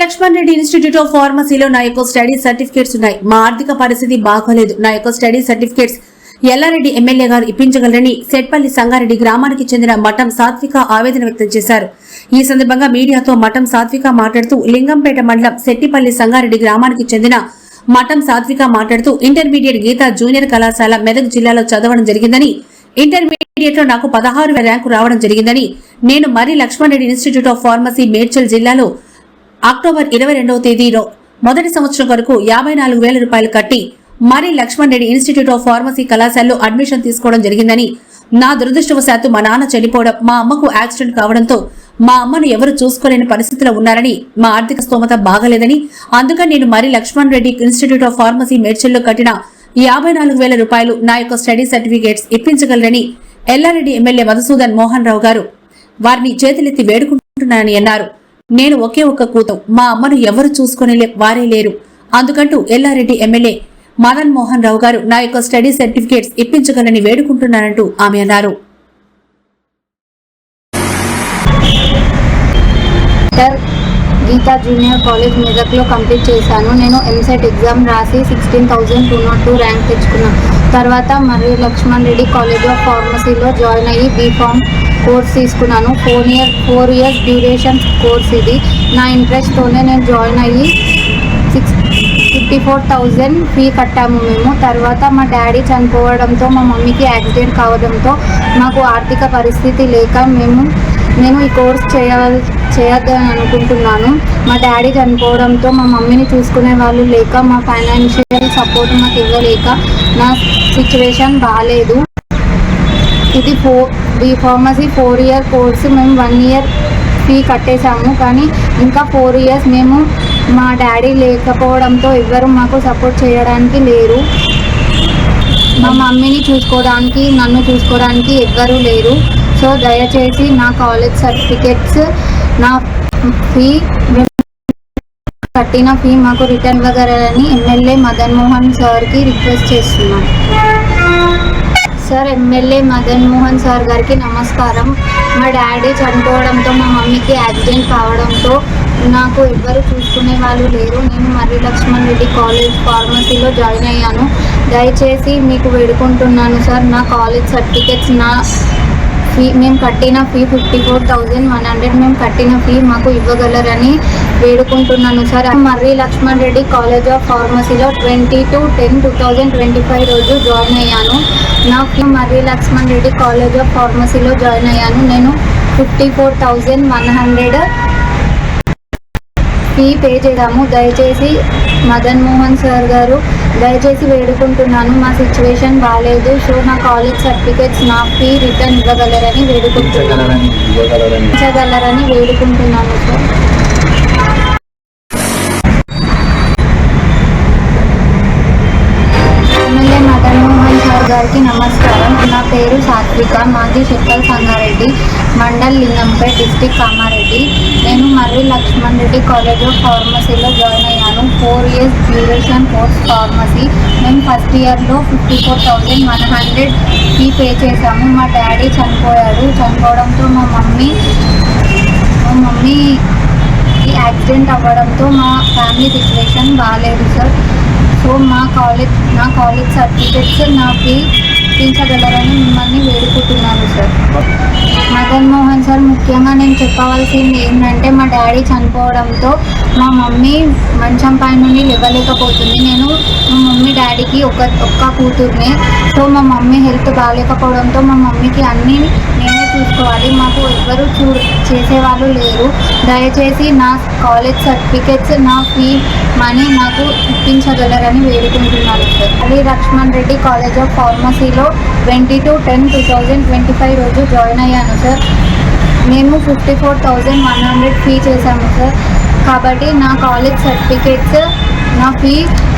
Laxman Reddy institute of ఫార్మసీలో నా యొక్క స్టడీ సర్టిఫికేట్స్ ఉన్నాయి. మా ఆర్థిక పరిస్థితి బాగోలేదు. నా యొక్క స్టడీ సర్టిఫికేట్స్ ఎల్లారెడ్డి ఎమ్మెల్యే గారు ఇప్పించగలరని సెట్పల్లి సంగారెడ్డి గ్రామానికి చెందిన మఠం సాత్విక ఆవేదన వ్యక్తం చేశారు. ఈ సందర్భంగా మీడియాతో మఠం సాత్విక మాట్లాడుతూ లింగంపేట మండలం సెట్టిపల్లి సంగారెడ్డి గ్రామానికి చెందిన మఠం సాత్విక మాట్లాడుతూ ఇంటర్మీడియట్ గీతా జూనియర్ కళాశాల మెదక్ జిల్లాలో చదవడం జరిగిందని ఇంటర్మీడియట్లో నాకు పదహారు ర్యాంకు రావడం జరిగిందని నేను Marri Laxman Reddy institute of pharmacy Medchal జిల్లాలో అక్టోబర్ ఇరవై రెండవ తేదీలో మొదటి సంవత్సరం వరకు యాభై నాలుగు వేల రూపాయలు కట్టి Marri Laxman Reddy institute of pharmacy కళాశాలలో అడ్మిషన్ తీసుకోవడం జరిగిందని నా దురదృష్టవశాత్తు మా నాన్న చనిపోవడం మా అమ్మకు యాక్సిడెంట్ కావడంతో మా అమ్మను ఎవరు చూసుకోలేని పరిస్థితిలో ఉన్నారని మా ఆర్థిక స్తోమత బాగలేదని అందుకని నేను Marri Laxman Reddy institute of pharmacy మేడ్చల్లో కట్టిన యాభై నాలుగు వేల రూపాయలు నా యొక్క స్టడీ సర్టిఫికేట్స్ ఇప్పించగలరని ఎల్లారెడ్డి ఎమ్మెల్యే మధుసూదన్ మోహన్ రావు గారు వారిని చేతులెత్తి వేడుకుంటున్నానని అన్నారు. నేను ఒకే ఒక్క కూతం మా అమ్మను ఎవరు చూసుకునే వారే లేరు. అందుకంటూ ఎల్లారెడ్డి ఎమ్మెల్యే మదన్ మోహన్ రావు గారు నా యొక్క స్టడీ సర్టిఫికేట్స్ ఇప్పించగలని వేడుకుంటున్నానంటూ ఆమె అన్నారు. గీతా జూనియర్ కాలేజ్ మెదక్లో కంప్లీట్ చేశాను. నేను ఎంసెట్ ఎగ్జామ్ రాసి sixteen thousand two not two rank తెచ్చుకున్నాను. తర్వాత మరి లక్ష్మణ్ రెడ్డి కాలేజ్ ఆఫ్ ఫార్మసీలో జాయిన్ అయ్యి బీఫామ్ కోర్స్ తీసుకున్నాను. Four year four years duration course ఇది. నా ఇంట్రెస్ట్తోనే నేను జాయిన్ అయ్యి six fifty four thousand fee కట్టాము మేము. తర్వాత మా డాడీ చనిపోవడంతో మా మమ్మీకి యాక్సిడెంట్ కావడంతో మాకు ఆర్థిక పరిస్థితి లేక మేము నేను ఈ కోర్స్ చేయాలి చేయొద్దని అనుకుంటున్నాను. మా డాడీ చనిపోవడంతో మా మమ్మీని చూసుకునే వాళ్ళు లేక మా ఫైనాన్షియల్ సపోర్ట్ మాకు ఇవ్వలేక నా సిచ్యువేషన్ బాగాలేదు ఇది four B pharmacy four year course మేము వన్ ఇయర్ ఫీ కట్టేశాము. కానీ ఇంకా ఫోర్ ఇయర్స్ మేము మా డాడీ లేకపోవడంతో ఎవ్వరూ మాకు సపోర్ట్ చేయడానికి లేరు. మా మమ్మీని చూసుకోవడానికి నన్ను చూసుకోవడానికి ఎవ్వరూ లేరు. సో దయచేసి నా కాలేజ్ సర్టిఫికెట్స్ నా ఫీ కట్టిన ఫీ మాకు రిటర్న్ ఇవ్వగలరని ఎమ్మెల్యే మదన్ మోహన్ సార్కి రిక్వెస్ట్ చేస్తున్నాను sir MLA Madan Mohan sir గారికి నమస్కారం. మా డాడీ చనిపోవడంతో మా మమ్మీకి యాక్సిడెంట్ కావడంతో నాకు ఎవ్వరు చూసుకునే వాళ్ళు లేరు. నేను మర్రి లక్ష్మణ్ రెడ్డి కాలేజ్ ఫార్మసీలో జాయిన్ అయ్యాను. దయచేసి మీకు వేడుకుంటున్నాను సార్ నా కాలేజ్ సర్టిఫికెట్స్ నా ఫీ మేము కట్టిన fee fifty four thousand one hundred మేము కట్టిన ఫీ మాకు ఇవ్వగలరని వేడుకుంటున్నాను. Sir Marri Laxman Reddy college of ఫార్మసీలో twenty two ten two thousand twenty five రోజు జాయిన్ అయ్యాను. నా fee Marri Laxman Reddy college of ఫార్మసీలో join అయ్యాను. నేను fifty four thousand one hundred fee pay చేద్దాము దయచేసి మదన్ మోహన్ సార్ గారు దయచేసి వేడుకుంటున్నాను. మా సిచ్యువేషన్ బాగాలేదు సో నా కాలేజ్ సర్టిఫికేట్స్ నా ఫీ రిటర్న్ ఇవ్వగలరని వేడుకుంటున్నాను. ఇవ్వగలరని వేడుకుంటున్నాను సార్ మాది సంగారెడ్డి మండల్ లింగంపేట్ డిస్టిక్ కామారెడ్డి. నేను మర్రి లక్ష్మణ్ రెడ్డి కాలేజ్ ఆఫ్ ఫార్మసీలో జాయిన్ అయ్యాను. Four years duration course pharmacy. మేము ఫస్ట్ ఇయర్లో fifty four thousand one hundred fee pay చేశాము. మా డాడీ చనిపోయాడు. చనిపోవడంతో మా మమ్మీ మా మమ్మీ యాక్సిడెంట్ అవ్వడంతో మా ఫ్యామిలీ సిచ్యువేషన్ బాగాలేదు సార్. సో మా కాలేజ్ నా కాలేజ్ సర్టిఫికెట్స్ నాకు తీర్చగలరని మిమ్మల్ని వేడుకుంటున్నాను. మదన్ మోహన్ సార్ ముఖ్యంగా నేను చెప్పవలసింది ఏంటంటే మా డాడీ చనిపోవడంతో మా మమ్మీ మంచం పై నుండి లేవలేకపోతుంది. నేను మా మమ్మీ డాడీకి ఒక ఒక్క కూతుర్నే. సో మా మమ్మీ హెల్త్ బాగాలేకపోవడంతో మా మమ్మీకి అన్నీ నేనే చూసుకోవాలి. మాకు ఎవ్వరు చూ చేసేవాళ్ళు లేరు. దయచేసి నా కాలేజ్ సర్టిఫికెట్స్ నా ఫీ మనీ నాకు ఇప్పించగలరని వేడుకుంటున్నాను సార్. అది Laxman Reddy college of ఫార్మసీలో twenty two ten two thousand twenty five రోజు జాయిన్ అయ్యాను సార్. మేము fifty four thousand one hundred fee చేశాము సార్. కాబట్టి నా కాలేజ్ సర్టిఫికేట్స్ నా ఫీ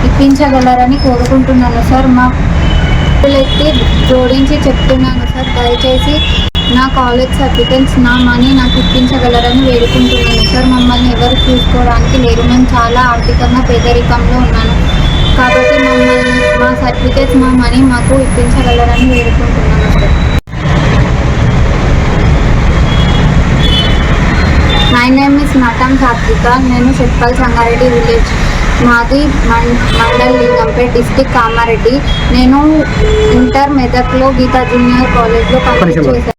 ఇప్పించగలరని కోరుకుంటున్నాను సార్. మా ఎత్తి జోడించి చెప్తున్నాను సార్. దయచేసి నా కాలేజ్ సర్టిఫికెట్స్ నా మనీ నాకు ఇప్పించగలరని వేడుకుంటున్నాను సార్. మమ్మల్ని ఎవరు చూసుకోవడానికి లేరు. మేము చాలా ఆర్థికంగా పేదరికంలో ఉన్నాను. కాబట్టి మమ్మల్ని మా సర్టిఫికేట్స్ మా మనీ మాకు ఇప్పించగలరని వేడుకుంటున్నాను మై నేమ్ ఇస్ is నటం సాత్విక నేను చెట్పల్ సంగారెడ్డి విలేజ్ మాది మండల్ లింగంపేట్ డిస్టిక్ కామారెడ్డి. నేను ఇంటర్ మెదక్లో గీతా జూనియర్ కాలేజ్లో కంప్లీట్ చేశాను